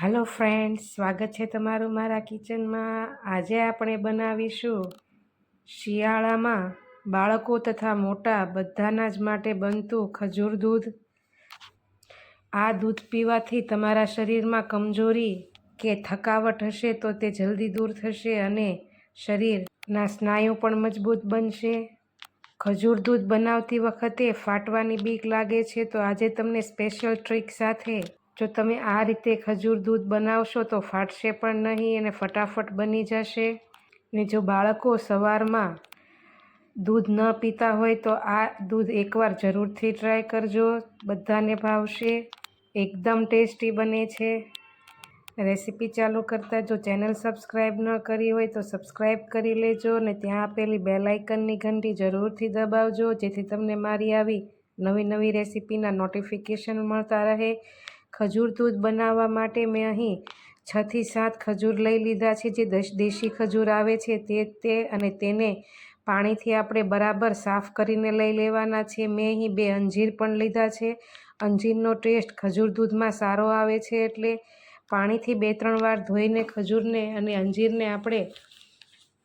હાલો friends સ્વાગત છે તમારું મારા કિચનમાં આજે આપણે બનાવીશું શિયાળામાં બાળકો તથા મોટા બધાના જ માટે બનતું ખજૂર દૂધ. આ દૂધ પીવાથી તમારા શરીરમાં કમજોરી કે થકાવટ હશે તો તે જલ્દી દૂર થશે અને શરીરના સ્નાયુ પણ મજબૂત બનશે. ખજૂર દૂધ બનાવતી વખતે ફાટવાની બીક લાગે છે તો આજે તમને સ્પેશિયલ ટ્રીક સાથે જો તમે આ રીતે ખજૂર દૂધ બનાવશો તો ફાટશે પણ નહીં અને ફટાફટ બની જશે. ને જો બાળકો સવારમાં દૂધ ન પીતા હોય તો આ દૂધ એકવાર જરૂરથી ટ્રાય કરજો. બધાને ભાવશે. એકદમ ટેસ્ટી બને છે. રેસીપી ચાલુ કરતાં જો ચેનલ સબસ્ક્રાઈબ ન કરી હોય તો સબસ્ક્રાઈબ કરી લેજો અને ત્યાં આપેલી બેલ આઇકનની ઘંટી જરૂરથી દબાવજો જેથી તમને મારી આવી નવી નવી રેસીપીના નોટિફિકેશન મળતા રહે. ખજૂર દૂધ બનાવવા માટે મેં અહીં છથી સાત ખજૂર લઈ લીધા છે. જે દસ દેશી ખજૂર આવે છે તે તે અને તેને પાણીથી આપણે બરાબર સાફ કરીને લઈ લેવાના છે. મેં અહીં બે અંજીર પણ લીધા છે. અંજીરનો ટેસ્ટ ખજૂર દૂધમાં સારો આવે છે એટલે પાણીથી બે, ત્રણ વાર ધોઈને ખજૂરને અને અંજીરને આપણે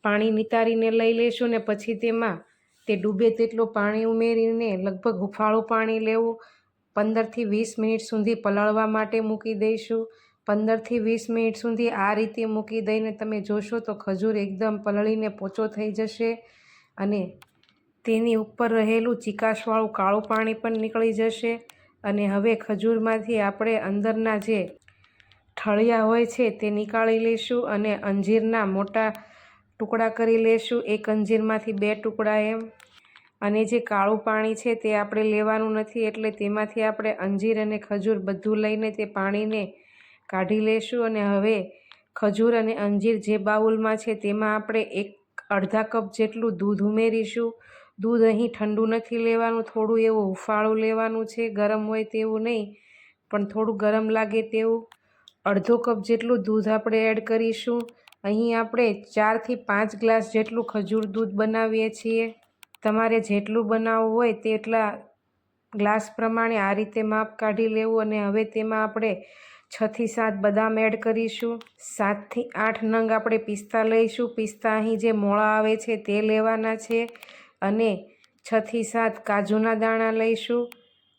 પાણી નિતારીને લઈ લઈશું ને પછી તેમાં તે ડૂબે તેટલું પાણી ઉમેરીને લગભગ હુફાળું પાણી લેવું પંદરથી વીસ મિનિટ સુધી પલાળવા માટે મૂકી દઈશું. પંદરથી વીસ મિનિટ સુધી આ રીતે મૂકી દઈને તમે જોશો તો ખજૂર એકદમ પલળીને પોચો થઈ જશે અને તેની ઉપર રહેલું ચીકાશવાળું કાળું પાણી પણ નીકળી જશે. અને હવે ખજૂરમાંથી આપણે અંદરના જે ઠળિયા હોય છે તે નીકાળી લઈશું અને અંજીરના મોટા ટુકડા કરી લઈશું. એક અંજીરમાંથી બે ટુકડા એમ. અને જે કાળું પાણી છે તે આપણે લેવાનું નથી, એટલે તેમાંથી આપણે અંજીર અને ખજૂર બધું લઈને તે પાણીને કાઢી લઈશું અને હવે ખજૂર અને અંજીર જે બાઉલમાં છે તેમાં આપણે એક અડધા કપ જેટલું દૂધ ઉમેરીશું. દૂધ અહીં ઠંડુ નથી લેવાનું, થોડું એવું હુંફાળું લેવાનું છે, ગરમ હોય તેવું નહીં, પણ થોડું ગરમ લાગે તેવું. અડધો કપ જેટલું દૂધ આપણે એડ કરીશું. અહીં આપણે ચારથી પાંચ ગ્લાસ જેટલું ખજૂર દૂધ બનાવીએ છીએ. તમારે જેટલું બનાવવું હોય તેટલા ગ્લાસ પ્રમાણે આ રીતે માપ કાઢી લેવું અને હવે તેમાં આપણે છથી સાત બદામ એડ કરીશું. સાતથી આઠ નંગ આપણે પિસ્તા લઈશું. પિસ્તા અહીં જે મોળા આવે છે તે લેવાના છે અને છથી સાત કાજુના દાણા લઈશું.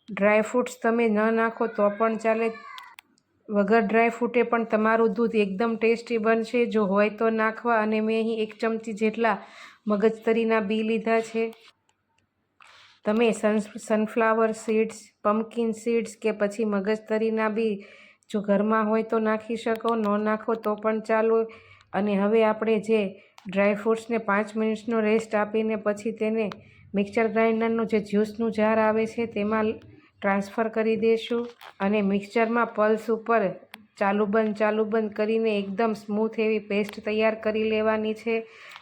ડ્રાયફ્રૂટ્સ તમે ન નાખો તો પણ ચાલે. વગર ડ્રાયફ્રૂટે પણ તમારું દૂધ એકદમ ટેસ્ટી બનશે. જો હોય તો નાખવા અને મેં અહીં એક ચમચી જેટલા મગજતરીના બી લીધા છે. તમે sun sunflower seeds pumpkin seeds કે પછી મગજતરીના બી જો ઘરમાં હોય તો નાખી શકો, ન નાખો તો પણ ચાલો. અને હવે આપણે જે ડ્રાયફ્રૂટ્સને પાંચ મિનિટ્સનો રેસ્ટ આપીને પછી તેને મિક્સર ગ્રાઇન્ડરનું જે જ્યુસનું જાર આવે છે તેમાં ટ્રાન્સફર કરી દઈશું અને મિક્સચરમાં પલ્સ ઉપર ચાલુ બંધ ચાલુ બંધ કરીને એકદમ સ્મૂથ એવી પેસ્ટ તૈયાર કરી લેવાની છે.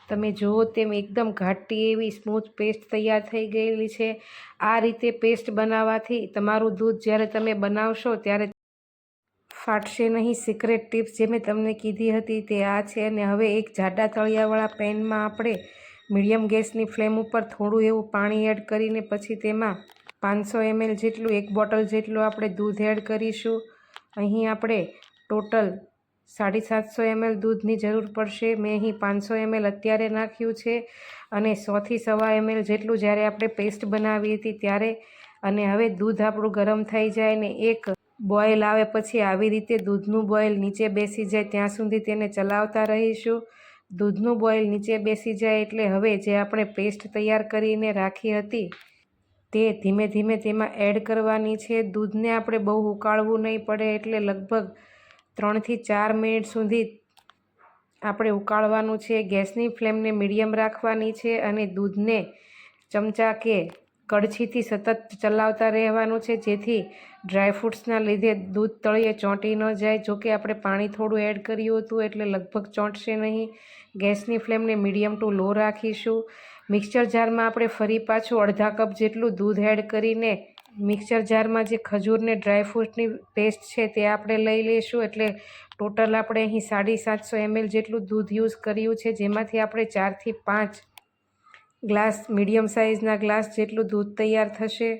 તમે જુઓ તેમ એકદમ ઘાટી એવી સ્મૂથ પેસ્ટ તૈયાર થઈ ગયેલી છે. આ રીતે પેસ્ટ બનાવવાથી તમારું દૂધ જ્યારે તમે બનાવશો ત્યારે ફાટશે નહીં. સિક્રેટ ટિપ્સ જે મેં તમને કીધી હતી તે આ છે અને હવે એક જાડા તળિયાવાળા પેનમાં આપણે મીડિયમ ગેસની ફ્લેમ ઉપર થોડું એવું પાણી એડ કરીને પછી તેમાં પાંચસો એમએલ જેટલું, એક બોટલ જેટલું આપણે દૂધ એડ કરીશું. અહીં આપણે ટોટલ સાડી સાતસો એમએલ દૂધની જરૂર પડશે. મેં અહીં પાંચસો એમએલ અત્યારે નાખ્યું છે અને સોથી સવા એમએલ જેટલું જ્યારે આપણે પેસ્ટ બનાવી હતી ત્યારે. અને હવે દૂધ આપણું ગરમ થઈ જાય ને એક બોઇલ આવે પછી આવી રીતે દૂધનું બોઇલ નીચે બેસી જાય. ત્યાં સુધી તેને ચલાવતા રહીશું. દૂધનું બોઇલ નીચે બેસી જાય એટલે હવે જે આપણે પેસ્ટ તૈયાર કરીને રાખી હતી તે ધીમે ધીમે તેમાં એડ કરવાની છે. દૂધને આપણે બહુ ઉકાળવું નહીં પડે એટલે લગભગ ત્રણથી ચાર મિનિટ સુધી આપણે ઉકાળવાનું છે. ગેસની ફ્લેમને મીડિયમ રાખવાની છે અને દૂધને ચમચા કે કડછીથી સતત ચલાવતા રહેવાનું છે. જેથી ડ્રાયફ્રૂટ્સના લીધે દૂધ તળિયે ચોંટી ન જાય. જોકે આપણે પાણી થોડું એડ કર્યું હતું એટલે લગભગ ચોંટશે નહીં. ગેસની ફ્લેમને મીડિયમ ટુ લો રાખીશું. મિક્સર જારમાં આપણે ફરી પાછું અડધા કપ જેટલું દૂધ એડ કરીને મિક્સર જારમાં જે ખજૂરને ડ્રાયફ્રૂટની પેસ્ટ છે તે આપણે લઈ લઈશું. એટલે ટોટલ આપણે અહીં સાડી સાતસો એમએલ જેટલું દૂધ યુઝ કર્યું છે. જેમાંથી આપણે ચારથી પાંચ ગ્લાસ મીડિયમ સાઇઝના ગ્લાસ જેટલું દૂધ તૈયાર થશે.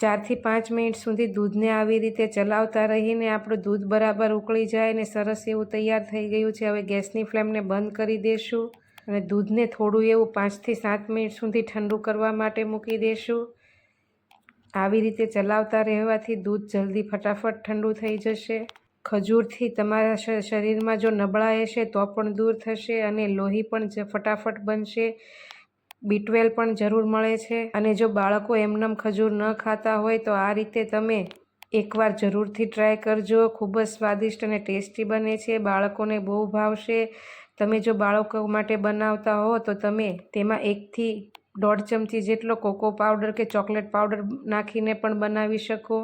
ચારથી પાંચ મિનિટ સુધી દૂધને આવી રીતે ચલાવતા રહીને આપણું દૂધ બરાબર ઉકળી જાય ને સરસ એવું તૈયાર થઈ ગયું છે. હવે ગેસની ફ્લેમને બંધ કરી દઈશું અને દૂધને થોડું એવું પાંચથી સાત મિનિટ સુધી ઠંડુ કરવા માટે મૂકી દઈશું આવી રીતે ચલાવતા રહેવાથી દૂધ જલ્દી ફટાફટ ઠંડુ થઈ જશે. ખજૂરથી તમારા શરીરમાં જો નબળાઈ હશે તો પણ દૂર થશે અને લોહી પણ ફટાફટ બનશે. બી ટ્વેલ્વ પણ જરૂર મળે છે. અને જો બાળકો એમનેમ ખજૂર ન ખાતા હોય તો આ રીતે તમે એકવાર જરૂરથી ટ્રાય કરજો. ખૂબ જ સ્વાદિષ્ટ અને ટેસ્ટી બને છે. બાળકોને બહુ ભાવશે. તમે જો બાળકો માટે બનાવતા હો, તો તમે તેમાં એકથી દોઢ ચમચી જેટલો કોકો પાવડર કે ચોકલેટ પાવડર નાખીને પણ બનાવી શકો.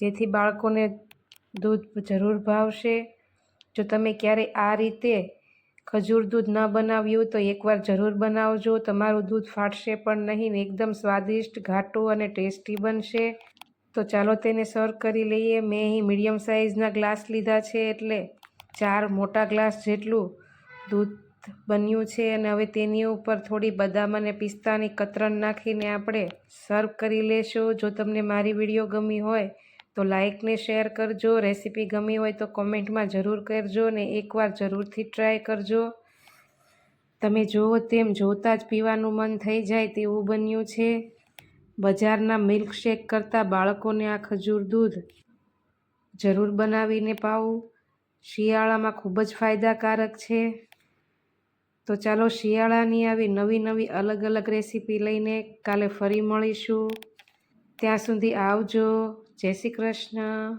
જેથી બાળકોને દૂધ જરૂર ભાવશે. જો તમે ક્યારે આ રીતે ખજૂર દૂધ ન બનાવ્યું, તો એકવાર જરૂર બનાવજો. તમારું દૂધ ફાટશે પણ નહીં, એકદમ સ્વાદિષ્ટ, ઘાટું અને ટેસ્ટી બનશે. તો ચાલો તેને સર્વ કરી લઈએ. મેં અહીં મીડિયમ સાઇઝના ગ્લાસ લીધા છે, એટલે ચાર મોટા ગ્લાસ જેટલું દૂધ બન્યું છે અને હવે તેની ઉપર થોડી બદામ અને પિસ્તાની કતરણ નાખીને આપણે સર્વ કરી લેશું. જો તમને મારી વીડિયો ગમી હોય તો લાઇકને શેર કરજો. રેસીપી ગમી હોય તો કોમેન્ટમાં જરૂર કરજો ને એકવાર જરૂરથી ટ્રાય કરજો. તમે જુઓ તેમ જોતાં જ પીવાનું મન થઈ જાય તેવું બન્યું છે. બજારના મિલ્કશેક કરતાં બાળકોને આ ખજૂર દૂધ જરૂર બનાવીને પાવું. શિયાળામાં ખૂબ જ ફાયદાકારક છે. તો ચાલો શિયાળાની આવી નવી નવી અલગ અલગ રેસીપી લઈને કાલે ફરી મળીશું. ત્યાં સુધી આવજો. જય શ્રી કૃષ્ણ.